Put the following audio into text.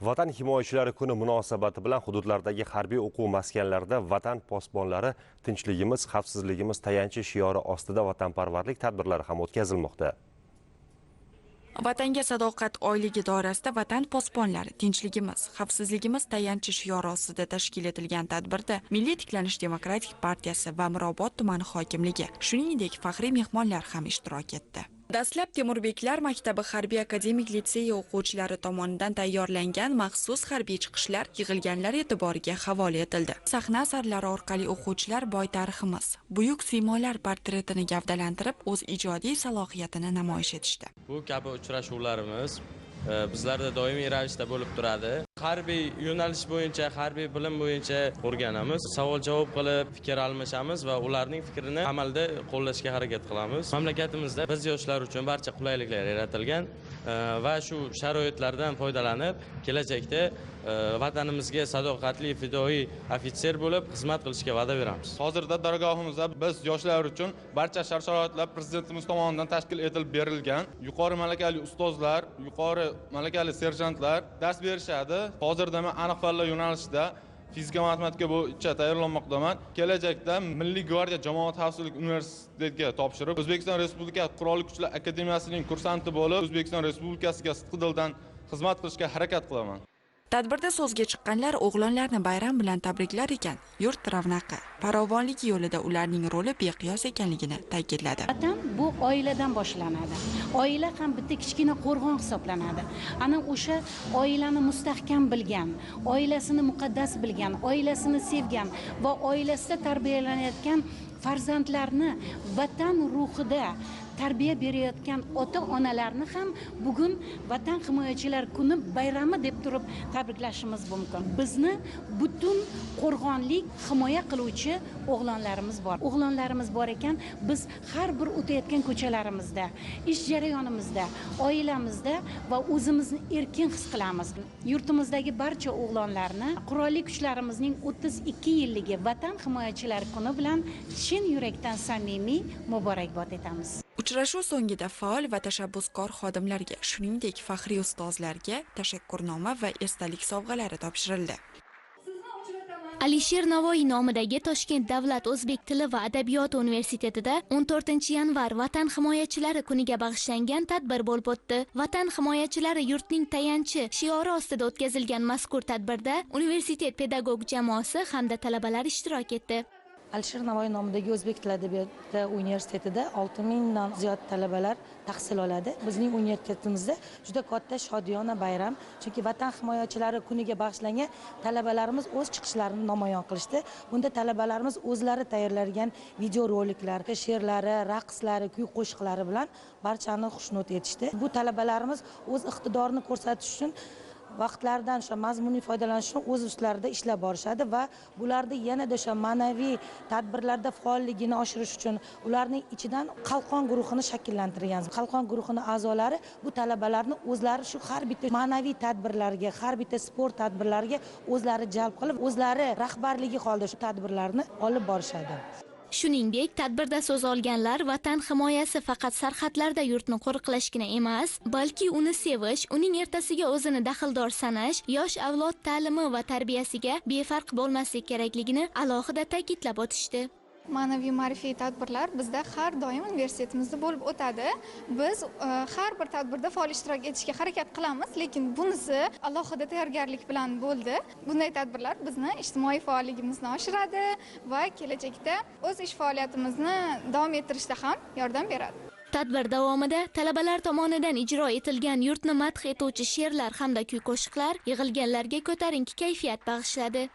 vatan himoyachilari kuni munosabati bilan hududlardagi harbiy o'quv maskanlarida vatan posbonlari tinchligimiz xavfsizligimiz tayanchi shiori ostida vatanparvarlik tadbirlari ham o'tkazilmoqda. Vatanga sadoqat oyligi doirasida vatan posbonlari tinchligimiz xavfsizligimiz tayanchi shiori ostida tashkil etilgan tadbirda milliy tiklanish demokratik partiyasi va mirobod tumani hokimligi shuningdek faxriy mehmonlar ham ishtirok etdi. Dastlab temurbeklar maktabi harbiy akademik litseyi o'quvchilari tomonidan tayyorlangan maxsus harbiy chiqishlar yig'ilganlar e'tiboriga havola etildi. Sahna asarlari orqali o'quvchilar boy tariximiz buyuk siymolar portretini gavdalantirib o'z ijodiy salohiyatini namoyish etishdi. Bu kabi uchrashuvlarimiz e, bizlarda doimiy ravishda bo'lib turadi. Harbiy yo'nalish bo'yicha harbiy bilim bo'yicha o'rganamiz. Savol javob qilib fikr almashamiz va ularning fikrini amalda qo'llashga harakat qilamiz. Mamlakatimizda biz yoshlar uchun barcha qulayliklar yaratilgan e, va shu sharoitlardan foydalanib kelajakda e, vatanimizga sadoqatli fidoyi ofitser bo'lib xizmat qilishga va'da beramiz. Hozirda dargohimizda biz yoshlar uchun barcha shart sharoitlar prezidentimiz tomonidan tashkil etilib berilgan. Yuqori malakali ustozlar yuqori malakali serjantlar dars berishadi. Hozirda men aniq fanlar yo'nalishida fizika matematika bo'yicha tayyorlanmoqdaman. Kelajakda milliy gvardiya jamoat xavfsizlik universitetiga topshirib o'zbekiston respublikasi qurolli kuchlar akademiyasining kursanti bo'lib o'zbekiston respublikasiga sidqidildan xizmat qilishga harakat qilaman. Tadbirda so'zga chiqqanlar o'g'lonlarni bayram bilan tabriklar ekan. Yurt ravnaqi farovonlik yo'lida ularning roli beqiyos ekanligini ta'kidladi. Vatan bu oiladan boshlanadi. Oila ham bitta kichkina qo'rg'on hisoblanadi. Ana o'sha oilani mustahkam bilgan oilasini muqaddas bilgan oilasini sevgan va oilasida tarbiyalanayotgan farzandlarni vatan ruhida tarbiya berayotgan ota onalarni ham bugun vatan himoyachilar kuni bayrami deb turib tabriklashimiz mumkin. Bizni butun qo'rg'onlik himoya qiluvchi o'g'lonlarimiz bor. O'g'lonlarimiz bor ekan biz har bir o'tayotgan ko'chalarimizda ish jarayonimizda oilamizda va o'zimizni erkin his qilamiz. Yurtimizdagi barcha o'g'lonlarni qurolli kuchlarimizning o'ttiz ikki yilligi vatan himoyachilari kuni bilan chin yurakdan samimiy muborakbod etamiz. Uchrashuv so'ngida faol va tashabbuskor xodimlarga shuningdek faxriy ustozlarga tashakkurnoma va esdalik sovg'alari topshirildi. Alisher navoiy nomidagi toshkent davlat o'zbek tili va adabiyoti universitetida 14 yanvar vatan himoyachilari kuniga bag'ishlangan tadbir bo'lib o'tdi. Vatan himoyachilari yurtning tayanchi shiori ostida o'tkazilgan mazkur tadbirda universitet pedagog jamoasi hamda talabalar ishtirok etdi. Alisher navoiy nomidagi o'zbek tili adabiyoti universitetida olti mingdan ziyod talabalar tahsil oladi. Bizning universitetimizda juda katta shodiyona bayram chunki vatan himoyachilari kuniga bag'ishlangan talabalarimiz o'z chiqishlarini namoyon qilishdi. Bunda talabalarimiz o'zlari tayyorlagan videoroliklar she'rlari raqslari kuy qo'shiqlari bilan barchani xushnud etishdi. Bu talabalarimiz o'z iqtidorini ko'rsatish uchun vaqtlaridan o'sha mazmuniy foydalanish uchun o'z ustlarida ishlab borishadi va bularni yanada o'sha ma'naviy tadbirlarda faolligini oshirish uchun ularning ichidan qalqon guruhini shakllantirgan qalqon guruhini a'zolari bu talabalarni o'zlari shu har bitta ma'naviy tadbirlarga har bitta sport tadbirlariga o'zlari jalb qilib o'zlari rahbarligi holida shu tadbirlarni olib borishadi. Shuningdek tadbirda so'z olganlar vatan himoyasi faqat sarhadlarda yurtni qo'riqlashgina emas balki uni sevish uning ertasiga o'zini daxldor sanash yosh avlod ta'limi va tarbiyasiga befarq bo'lmaslik kerakligini alohida ta'kidlab o'tishdi. Ma'naviy ma'rifiy tadbirlar bizda har doim universitetimizda bo'lib o'tadi. Biz e, har bir tadbirda faol ishtirok etishga harakat qilamiz lekin bunisi alohida tayyorgarlik bilan bo'ldi. Bunday tadbirlar bizni ijtimoiy faolligimizni oshiradi va kelajakda o'z ish faoliyatimizni davom ettirishda ham yordam beradi. Tadbir davomida talabalar tomonidan ijro etilgan yurtni madh etuvchi she'rlar hamda kuy qo'shiqlar yig'ilganlarga ko'tarinki kayfiyat bag'ishladi.